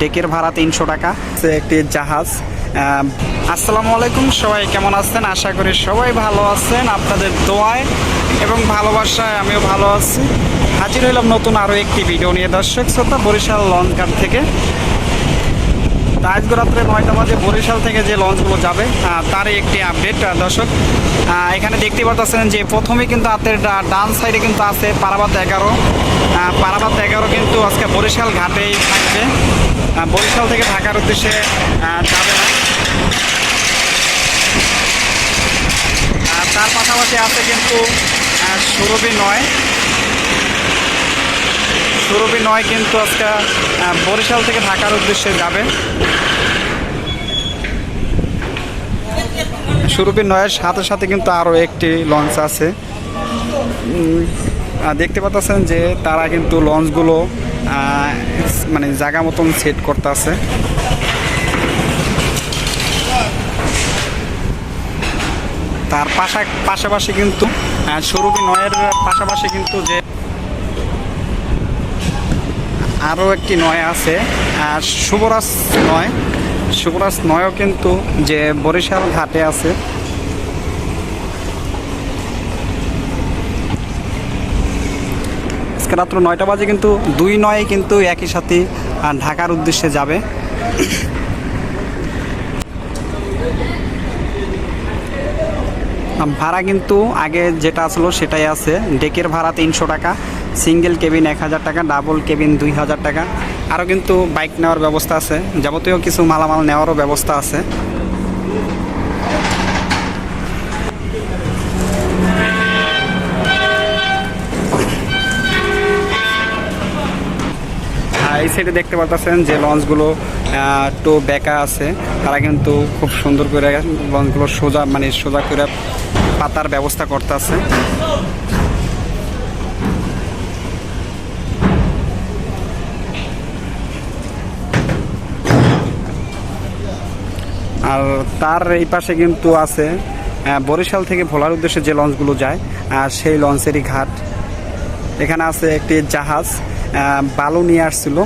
ডেকের ভাড়া তিনশো টাকা। একটি জাহাজ। আসসালামু আলাইকুম, সবাই কেমন আছেন? আশা করি সবাই ভালো আছেন। আপনাদের দোয়ায় এবং ভালোবাসায় আমিও ভালো আছি। হাজির হইলাম নতুন আরও একটি ভিডিও নিয়ে। দর্শক, শ্রোতা, বরিশাল লঙ্কার থেকে তা আজকে রাত্রে নয়টা বাজে বরিশাল থেকে যে লঞ্চগুলো যাবে তারই একটি আপডেট দর্শক। এখানে দেখতে পাচ্ছেন যে প্রথমে কিন্তু হাতের ডান সাইডে কিন্তু আছে পারাবাত এগারো। পারাবাত এগারো কিন্তু আজকে বরিশাল ঘাটেই থাকবে। বরিশাল থেকে ঢাকার উদ্দেশ্যে যাবে না। তার পাশাপাশি আছে কিন্তু সুরভি নয়। সুরভি নয় কিন্তু আজকে বরিশাল থেকে ঢাকার উদ্দেশ্যে যাবে। সুরভি নয়ের সাথে সাথে কিন্তু আরও একটি লঞ্চ আছে। দেখতে পাচ্ছেন যে তারা কিন্তু লঞ্চগুলো মানে জায়গা মতন সেট করতে আছে তার পাশা, পাশাপাশি কিন্তু সুরভি নয়ের পাশাপাশি কিন্তু যে আরও একটি নয় আছে শুভরাজ নয়। শুভরাজ নয়ও কিন্তু যে বরিশাল ঘাটে আছে। আজকে রাত্র নয়টা বাজে কিন্তু দুই নয় কিন্তু একই সাথে ঢাকার উদ্দেশ্যে যাবে। ভাড়া কিন্তু আগে যেটা আসলো সেটাই আছে। ডেকের ভাড়া তিনশো টাকা, সিঙ্গেল কেবিন এক হাজার টাকা, ডাবল কেবিন দুই হাজার টাকা। আরও কিন্তু বাইক নেওয়ার ব্যবস্থা আছে। যাবতীয় কিছু মালামাল নেওয়ারও ব্যবস্থা আছে। এই সাইডে দেখতে পাচ্ছেন যে লঞ্চগুলো একটু বেঁকা আছে। তারা কিন্তু খুব সুন্দর করে লঞ্চগুলো সোজা মানে সোজা করে পাতার ব্যবস্থা করতে আর তার এই পাশে কিন্তু আছে বরিশাল থেকে ভোলার উদ্দেশ্যে যে লঞ্চগুলো যায় আর সেই লঞ্চেরই ঘাট। এখানে আছে একটি জাহাজ বালু নিয়ে আসছিল।